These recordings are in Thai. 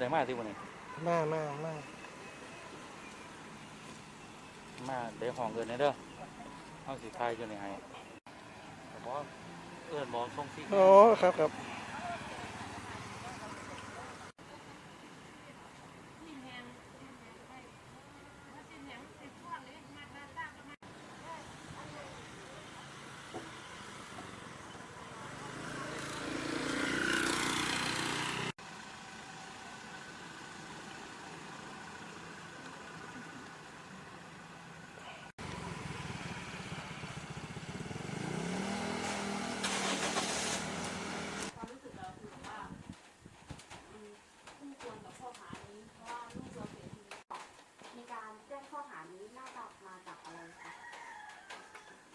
ได้มาที่วันนี้มามามามาได้ห้องเกินในเด้อเอาสิทายอยู่ในให้แต่บอกว่าเอิ้นบอกส่งสิโอ้ครับครับ ความรู้สึกเราคือว่ามันคู่ควรกับข้อหานี้ เพราะว่าลูกเราเสียชีวิต มีการแจ้งข้อหานี้น่าจะมาจากอะไรคะ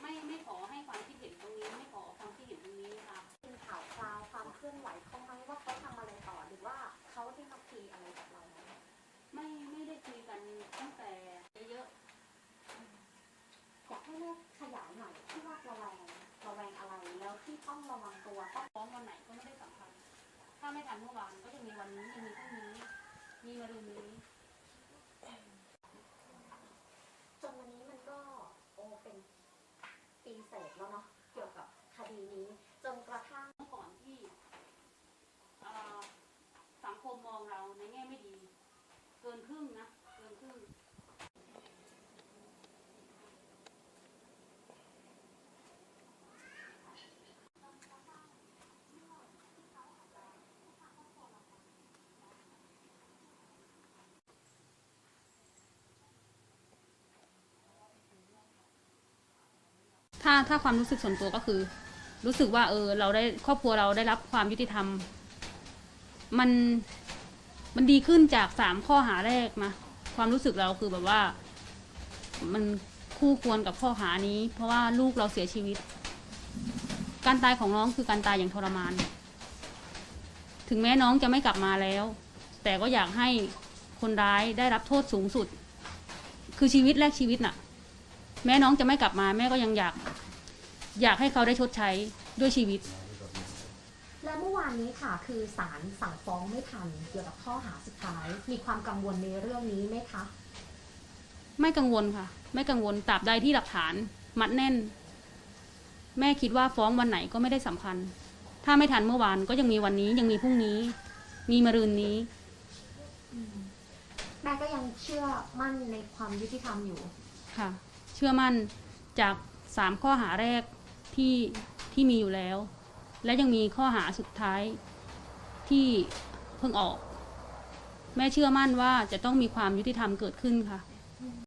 ไม่ไม่ขอให้ความคิดเห็นตรงนี้ ไม่ขอความคิดเห็นตรงนี้ค่ะ เป็นข่าวคราวความเคลื่อนไหวเขาไหมว่าเขาทำอะไรต่อหรือว่าเขาได้มาคุยอะไรกับเราไหม ไม่ไม่ได้คุยกันตั้งแต่เยอะ อยากให้แม่ ขยายหน่อยที่ว่าระแวงระแวงอะไรแล้วที่ต้องระวังตัวต้องๆฟ้องวันไหนก็ไม่ได้สำคัญ ถ้าไม่ทันเมื่อวานก็จะมีวันนี้ยังมีพรุ่งนี้ มีมะรืนนี้จนวันนี้มันก็โอเป็นปีเศษแล้วเนาะเกี่ยวกับคดีนี้ จนกระทั่งเมื่อก่อนที่สังคมมองเราในแง่ไม่ดี เกินครึ่งนะเกินครึ่ง ถ้าถ้าความรู้สึกส่วนตัวก็คือ รู้สึกว่า เออ เราได้ครอบครัวเราได้รับความยุติธรรม มันมันดีขึ้นจากสามข้อหาแรกนะความรู้สึกเราคือแบบว่า มันคู่ควรกับข้อหานี้ เพราะว่าลูกเราเสียชีวิต การตายของน้องคือการตายอย่างทรมาน ถึงแม้น้องจะไม่กลับมาแล้ว แต่ก็อยากให้คนร้ายได้รับโทษสูงสุด คือชีวิตแรกชีวิตน่ะ แม้น้องจะไม่กลับมา แม่ก็ยังอยาก อยากให้เขาได้ชดใช้ด้วยชีวิต และเมื่อวานนี้ค่ะ คือศาลสั่งฟ้องไม่ทันเกี่ยวกับข้อหาสุดท้าย มีความกังวลในเรื่องนี้ไหมคะ ไม่กังวลค่ะ ไม่กังวลตราบใดที่หลักฐาน มัดแน่น แม่คิดว่าฟ้องวันไหนก็ไม่ได้สำคัญ ถ้าไม่ทันเมื่อวานก็ยังมีวันนี้ยังมีพรุ่งนี้ มีมะรืนนี้ แม่ก็ยังเชื่อมั่นในความยุติธรรมอยู่ ค่ะเชื่อมั่นจากสามข้อหาแรก ที่ที่มีอยู่แล้ว และยังมีข้อหาสุดท้ายที่เพิ่งออก แม่เชื่อมั่นว่าจะต้องมีความยุติธรรมเกิดขึ้นค่ะ